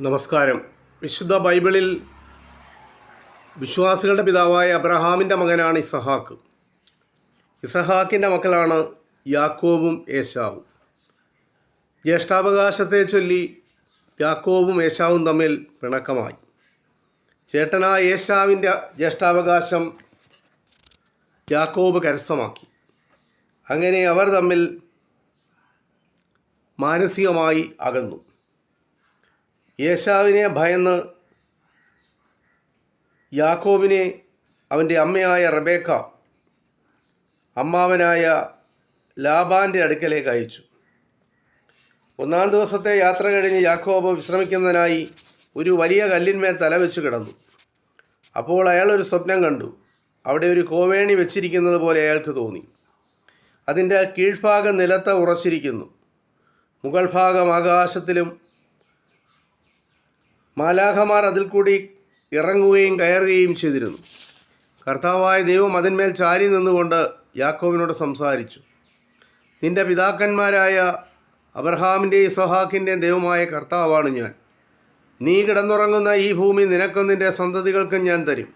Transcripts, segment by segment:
നമസ്കാരം. വിശുദ്ധ ബൈബിളിൽ വിശ്വാസികളുടെ പിതാവായ അബ്രഹാമിന്റെ മകനാണ് ഇസഹാക്ക്. ഇസഹാക്കിന്റെ മക്കളാണ് യാക്കോബും ഏശാവും. ജ്യേഷ്ഠാവകാശത്തെ ചൊല്ലി യാക്കോബും ഏശാവും തമ്മിൽ പിണക്കമായി. ചേട്ടനായ ഏശാവിന്റെ ജ്യേഷ്ഠാവകാശം യാക്കോബ് കരസ്ഥമാക്കി. അങ്ങനെ അവർ തമ്മിൽ മാനസികമായി അകന്നു. യേശാവിനെ ഭയന്ന് യാക്കോബിനെ അവന്റെ അമ്മയായ റബേക്ക അമ്മാവനായ ലാബാന്റെ അടുക്കലേക്ക് അയച്ചു. ഒന്നാം ദിവസത്തെ യാത്ര കഴിഞ്ഞ് യാക്കോബ് വിശ്രമിക്കുന്നതിനായി ഒരു വലിയ കല്ലിന്മേൽ തലവെച്ച് കിടന്നു. അപ്പോൾ അയാൾ ഒരു സ്വപ്നം കണ്ടു. അവിടെ ഒരു കോവേണി വെച്ചിരിക്കുന്നത് പോലെ അയാൾക്ക് തോന്നി. അതിന്റെ കീഴ്ഭാഗം നിലത്ത് ഉറച്ചിരിക്കുന്നു. മുകൾ ഭാഗം ആകാശത്തിലും മാലാഖമാർ അതിൽ കൂടി ഇറങ്ങുകയും കയറുകയും ചെയ്തിരുന്നു. കർത്താവായ ദൈവം അതിന്മേൽ ചാരി നിന്നുകൊണ്ട് യാക്കോവിനോട് സംസാരിച്ചു. നിന്റെ പിതാക്കന്മാരായ അബ്രഹാമിന്റെയും ഇസഹാക്കിന്റെയും ദൈവമായ കർത്താവാണ് ഞാൻ. നീ കിടന്നുറങ്ങുന്ന ഈ ഭൂമി നിനക്കും നിന്റെ സന്തതികൾക്കും ഞാൻ തരും.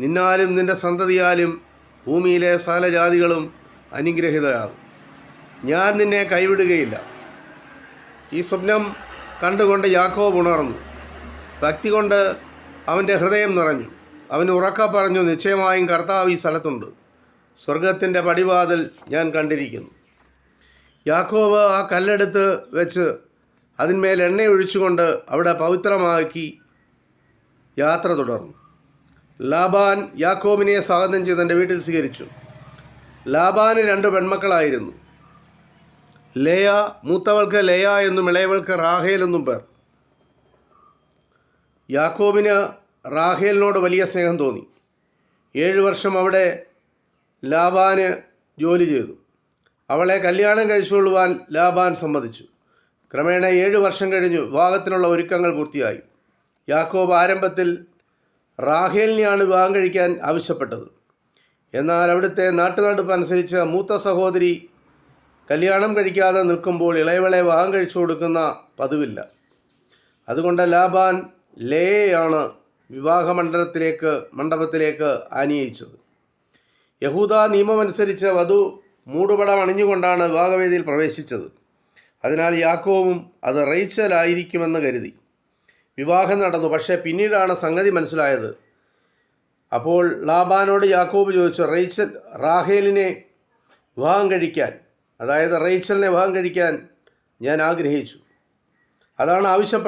നിന്നാലും നിന്റെ സന്തതിയാലും ഭൂമിയിലെ സകലജാതികളും അനുഗ്രഹിതരാകും. ഞാൻ നിന്നെ കൈവിടുകയില്ല. ഈ സ്വപ്നം കണ്ടുകൊണ്ട് യാക്കോബ് ഉണർന്നു. ഭക്തി കൊണ്ട് അവന്റെ ഹൃദയം നിറഞ്ഞു. അവൻ ഉറക്ക പറഞ്ഞു നിശ്ചയമായും കർത്താവ് ഈ സ്ഥലത്തുണ്ട്. സ്വർഗത്തിന്റെ പടിവാതിൽ ഞാൻ കണ്ടിരിക്കുന്നു. യാക്കോവ് ആ കല്ലെടുത്ത് വെച്ച് അതിന്മേൽ എണ്ണ ഒഴിച്ചുകൊണ്ട് അവിടെ പവിത്രമാക്കി യാത്ര തുടർന്നു. ലാബാൻ യാക്കോബിനെ സ്വാഗതം ചെയ്ത് എന്റെ വീട്ടിൽ സ്വീകരിച്ചു. ലാബാന് രണ്ട് പെൺമക്കളായിരുന്നു. ലേയ മൂത്തവൾക്ക് ലേയ എന്നും ഇളയവൾക്ക് റാഹേൽ എന്നും പേർ. യാക്കോബിന് റാഹേലിനോട് വലിയ സ്നേഹം തോന്നി. ഏഴ് വർഷം അവിടെ ലാബാന് ജോലി ചെയ്തു. അവളെ കല്യാണം കഴിച്ചുകൊള്ളുവാൻ ലാബാൻ സമ്മതിച്ചു. ക്രമേണ ഏഴ് വർഷം കഴിഞ്ഞു വിവാഹത്തിനുള്ള ഒരുക്കങ്ങൾ പൂർത്തിയായി. യാക്കോബ് ആരംഭത്തിൽ റാഹേലിനെയാണ് വിവാഹം കഴിക്കാൻ ആവശ്യപ്പെട്ടത്. എന്നാൽ അവിടുത്തെ നാട്ടുനടപ്പ് അനുസരിച്ച് മൂത്ത സഹോദരി കല്യാണം കഴിക്കാതെ നിൽക്കുമ്പോൾ ഇളയവളെ വിവാഹം കഴിച്ചു കൊടുക്കുന്ന പതിവില്ല. അതുകൊണ്ട് ലാബാൻ ലേയാണ് വിവാഹ മണ്ഡലത്തിലേക്ക് മണ്ഡപത്തിലേക്ക് ആനയിച്ചത്. യഹൂദ നിയമമനുസരിച്ച് വധു മൂടുപടം അണിഞ്ഞുകൊണ്ടാണ് വിവാഹവേദിയിൽ പ്രവേശിച്ചത്. അതിനാൽ യാക്കോവും അത് റൈച്ചലായിരിക്കുമെന്ന് കരുതി. വിവാഹം നടന്നു പക്ഷേ പിന്നീടാണ് സംഗതി മനസ്സിലായത്. അപ്പോൾ ലാബാനോട് യാക്കോബ് ചോദിച്ചു റൈച്ചൽ റാഹേലിനെ വിവാഹം കഴിക്കാൻ അതായത് റൈച്ചലിനെ വിവാഹം കഴിക്കാൻ ഞാൻ ആഗ്രഹിച്ചു. അതാണ് ആവശ്യപ്പെട്ടത്